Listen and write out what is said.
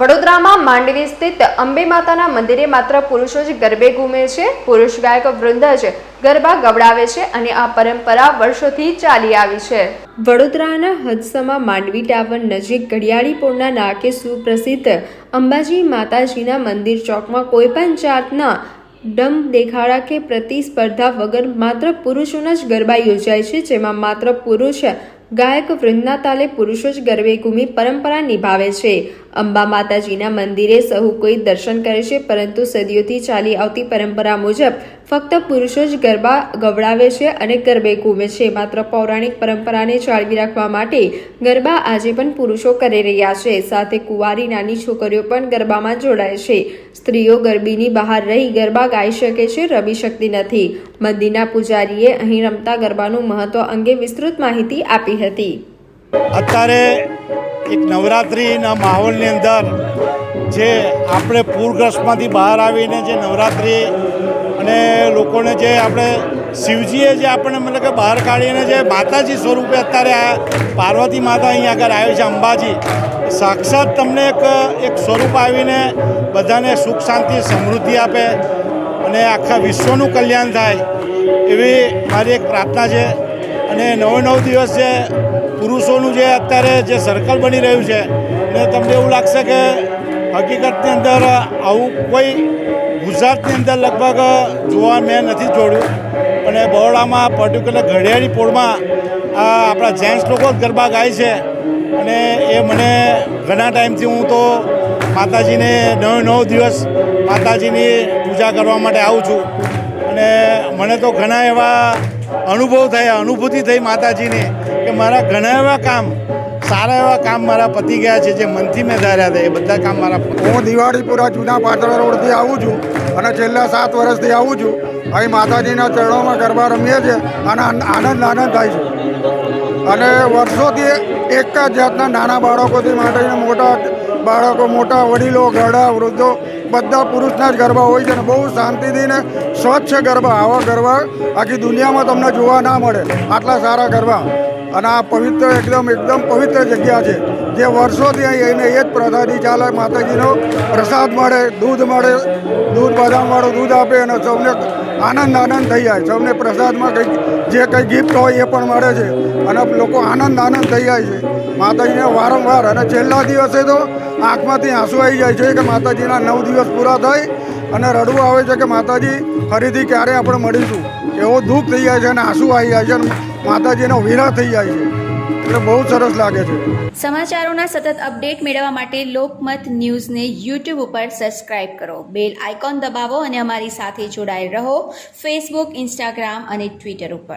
વડોદરામાં માંડવી સ્થિત અંબે માતાના મંદિરે માત્ર પુરુષો જ ગરબે ઘૂમે છે. પુરુષ ગાયક વૃંદ જ ગરબા ગવડાવે છે અને આ પરંપરા વર્ષોથી ચાલી આવી છે. વડોદરાના હદસમાં માંડવી ટાવર નજીક ઘડિયાળીપોળના નાકે સુપ્રસિદ્ધ અંબાજી માતાજીના મંદિર ચોકમાં કોઈપણ જાતના ડમ દેખાડા કે પ્રતિસ્પર્ધા વગર માત્ર પુરુષોના જ ગરબા યોજાય છે, જેમાં માત્ર પુરુષ ગાયક વૃંદના તાલે પુરુષો જ ગરબે ઘૂમી પરંપરા નિભાવે છે. અંબા માતાજીના મંદિરે સહુ કોઈ દર્શન કરે છે, પરંતુ સદીઓથી ચાલી આવતી પરંપરા મુજબ ફક્ત પુરુષો જ ગરબા ગવડાવે છે અને ગરબે કૂમે છે. માત્ર પૌરાણિક પરંપરાને જાળવી રાખવા માટે ગરબા આજે પણ પુરુષો કરી રહ્યા છે. સાથે કુંવારી નાની છોકરીઓ પણ ગરબામાં જોડાય છે. સ્ત્રીઓ ગરબીની બહાર રહી ગરબા ગાઈ શકે છે, રમી શકતી નથી. મંદિરના પૂજારીએ અહીં રમતા ગરબાનું મહત્વ અંગે વિસ્તૃત માહિતી આપી હતી. અત્યારે એક નવરાત્રિના માહોલની અંદર જે આપણે પૂરગ્રસ્તમાંથી બહાર આવીને જે નવરાત્રિ અને લોકોને જે આપણે શિવજીએ જે આપણને મતલબ કે બહાર કાઢીને જે માતાજી સ્વરૂપે અત્યારે આ પાર્વતી માતા અહીંયા આગળ આવ્યું છે, અંબાજી. સાક્ષાત તમને એક એક સ્વરૂપ આવીને બધાને સુખ, શાંતિ, સમૃદ્ધિ આપે અને આખા વિશ્વનું કલ્યાણ થાય એવી મારી એક પ્રાર્થના છે. અને નવે નવ દિવસ જે પુરુષોનું જે અત્યારે જે સર્કલ બની રહ્યું છે, ને તમને એવું લાગશે કે હકીકતની અંદર આવું કોઈ ગુજરાતની અંદર લગભગ જોવા મેં નથી જોડ્યું. અને બરોડામાં પર્ટિક્યુલર ઘડિયાળી પોળમાં આ આપણા જેન્ટ્સ લોકો જ ગરબા ગાય છે. અને એ મને ઘણા ટાઈમથી હું તો માતાજીને નવ નવ દિવસ માતાજીની પૂજા કરવા માટે આવું છું. મને તો ઘણા એવા અનુભવ થયા, અનુભૂતિ થઈ માતાજીને કે મારા ઘણા એવા કામ, સારા એવા કામ મારા પતી ગયા છે, જે મનથી મેં ધાર્યા હતા એ બધા કામ મારા હું દિવાળીપુરા જૂના પાટણ રોડથી આવું છું અને છેલ્લા સાત વર્ષથી આવું છું. અહીં માતાજીના ચરણોમાં ગરબા રમીએ છીએ અને આનંદ આનંદ થાય છે. અને વર્ષોથી એક જ જાતના નાના બાળકોથી માટે મોટા બાળકો, મોટા વડીલો ઘરડા વૃદ્ધો, બધા પુરુષના જ ગરબા હોય છે અને બહુ શાંતિથી ને સ્વચ્છ ગરબા, આવા ગરબા આખી દુનિયામાં તમને જોવા ના મળે. આટલા સારા ગરબા. અને આ પવિત્ર એકદમ એકદમ પવિત્ર જગ્યા છે. જે વર્ષોથી અહીં એને એ જ પ્રસાદી ચાલે, માતાજીનો પ્રસાદ મળે, દૂધ મળે, દૂધ બદામવાળું દૂધ આપે અને સૌને આનંદ આનંદ થઈ જાય. સૌને પ્રસાદમાં કંઈક જે કંઈ ગિફ્ટ હોય એ પણ મળે છે. અને લોકો આનંદ આનંદ થઈ જાય છે. માતાજીને વારંવાર અને છેલ્લા દિવસે તો આંખમાંથી આંસુ આવી જાય છે કે માતાજીના નવ દિવસ પૂરા થાય અને રડવું આવે છે કે માતાજી ફરીથી ક્યારે આપણે મળીશું? એવો દુઃખ થઈ જાય છે અને આંસુ આવી જાય છે અને માતાજીનો વિરહ થઈ જાય છે. એટલે બહુ સરસ લાગે છે. સમાચારોના સતત અપડેટ મેળવવા માટે લોકમત ન્યૂઝને યુટ્યુબ ઉપર સબસ્ક્રાઇબ કરો. બેલ આઇકોન દબાવો અને અમારી સાથે જોડાયેલ રહો. ફેસબુક ઇન્સ્ટાગ્રામ અને ટ્વિટર ઉપર.